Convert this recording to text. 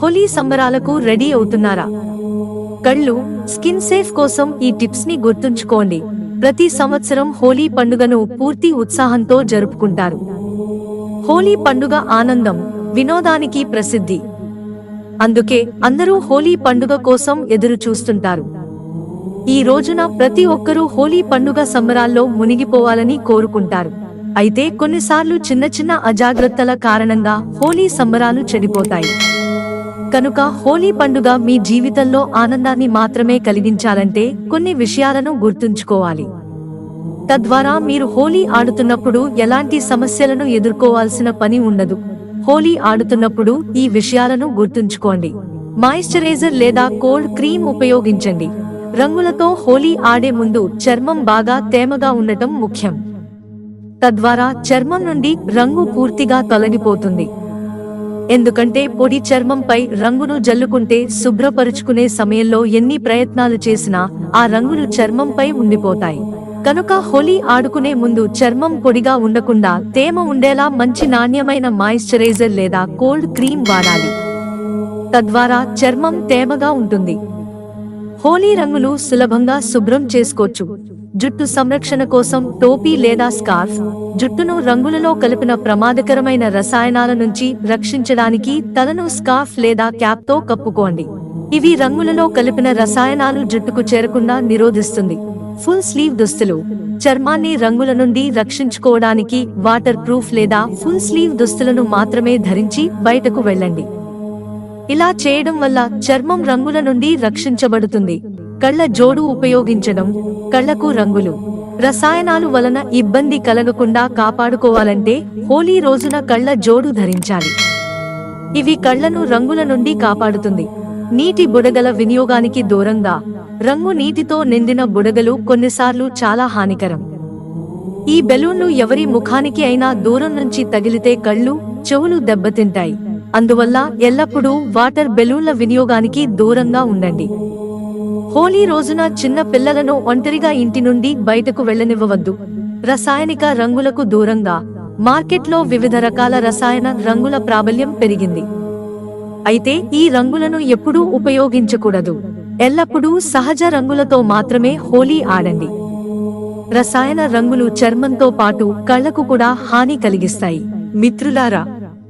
Holi సంబరాలకు ready అవుతున్నారా? కళ్ళు skin safe కోసం ఈ టిప్స్ని గుర్తుంచుకోండి. ప్రతి సంవత్సరం హోలీ పండుగను పూర్తి ఉత్సాహంతో జరుపుకుంటారు. హోలీ పండుగ ఆనందం వినోదానికి ప్రసిద్ధి. అందుకే అందరూ హోలీ పండుగ కోసం ఎదురు చూస్తుంటారు ఈ రోజున ప్రతి ఒక్కరూ హోలీ పండుగ సంబరాల్లో మునిగిపోవాలని కోరుకుంటారు. అయితే కొన్నిసార్లు చిన్న చిన్న అజాగ్రత్తల కారణంగా హోలీ సంబరాలు చెడిపోతాయి. కనుక హోలీ పండుగ మీ జీవితంలో ఆనందాన్ని మాత్రమే కలిగించాలంటే కొన్ని విషయాలను గుర్తుంచుకోవాలి. తద్వారా మీరు హోలీ ఆడుతున్నప్పుడు ఎలాంటి సమస్యలను ఎదుర్కోవాల్సిన పని ఉండదు. హోలీ ఆడుతున్నప్పుడు ఈ విషయాలను గుర్తుంచుకోండి. మాయిశ్చరైజర్ లేదా కోల్డ్ క్రీమ్ ఉపయోగించండి. రంగులతో హోలీ ఆడే ముందు చర్మం బాగా తేమగా ఉండటం ముఖ్యం. తద్వారా చర్మం నుండి రంగు పూర్తిగా తొలగిపోతుంది. ఎందుకంటే పొడి చర్మంపై రంగును జల్లుకుంటే శుభ్రపరుచుకునే సమయంలో ఎన్ని ప్రయత్నాలు చేసినా ఆ రంగులు చర్మంపై ఉండిపోతాయి. కనుక హోలీ ఆడుకునే ముందు చర్మం పొడిగా ఉండకుండా తేమ ఉండేలా మంచి నాణ్యమైన మాయిశ్చరైజర్ లేదా కోల్డ్ క్రీమ్ వాడాలి. తద్వారా చర్మం తేమగా ఉంటుంది. హోలీ రంగులు సులభంగా శుభ్రం చేసుకోవచ్చు. జుట్టు సంరక్షణ కోసం టోపీ లేదా స్కార్ఫ్ జుట్టును రంగులలో కలిపిన ప్రమాదకరమైన రసాయనాల నుంచి రక్షించడానికి తలను స్కార్ఫ్ లేదా క్యాప్తో కప్పుకోండి. ఇవి రంగులలో కలిపిన రసాయనాలు జుట్టుకు చేరకుండా నిరోధిస్తుంది. ఫుల్ స్లీవ్ దుస్తులు చర్మాన్ని రంగుల నుండి రక్షించుకోవడానికి వాటర్ ప్రూఫ్ లేదా ఫుల్ స్లీవ్ దుస్తులను మాత్రమే ధరించి బయటకు వెళ్ళండి. ఇలా చేయడం వల్ల చర్మం రంగుల నుండి రక్షించబడుతుంది. కళ్ళ జోడు ఉపయోగించడం కళ్ళకు రంగులు రసాయనాలు వలన ఇబ్బంది కలగకుండా కాపాడుకోవాలంటే హోలీ రోజున కళ్ళ జోడు ధరించాలి. ఇవి కళ్ళను రంగుల నుండి కాపాడుతుంది. నీటి బుడగల వినియోగానికి దూరంగా రంగు నీటితో నిండిన బుడగలు కొన్నిసార్లు చాలా హానికరం. ఈ బెలూన్లు ఎవరి ముఖానికి అయినా దూరం నుంచి తగిలితే కళ్ళు చెవులు దెబ్బతింటాయి. అందువల్ల ఎల్లప్పుడూ వాటర్ బెలూన్ల వినియోగానికి దూరంగా ఉండండి. హోలీ రోజున చిన్న పిల్లలను ఒంటరిగా ఇంటి నుండి బయటకు వెళ్ళనివ్వవద్దు రసాయనిక రంగులకు దూరంగా మార్కెట్లో వివిధ రకాల రసాయన రంగుల ప్రాబల్యం పెరిగింది. అయితే ఈ రంగులను ఎప్పుడూ ఉపయోగించకూడదు. ఎల్లప్పుడూ సహజ రంగులతో మాత్రమే హోలీ ఆడండి. రసాయన రంగులు చర్మంతో పాటు కళ్ళకు కూడా హాని కలిగిస్తాయి. మిత్రులారా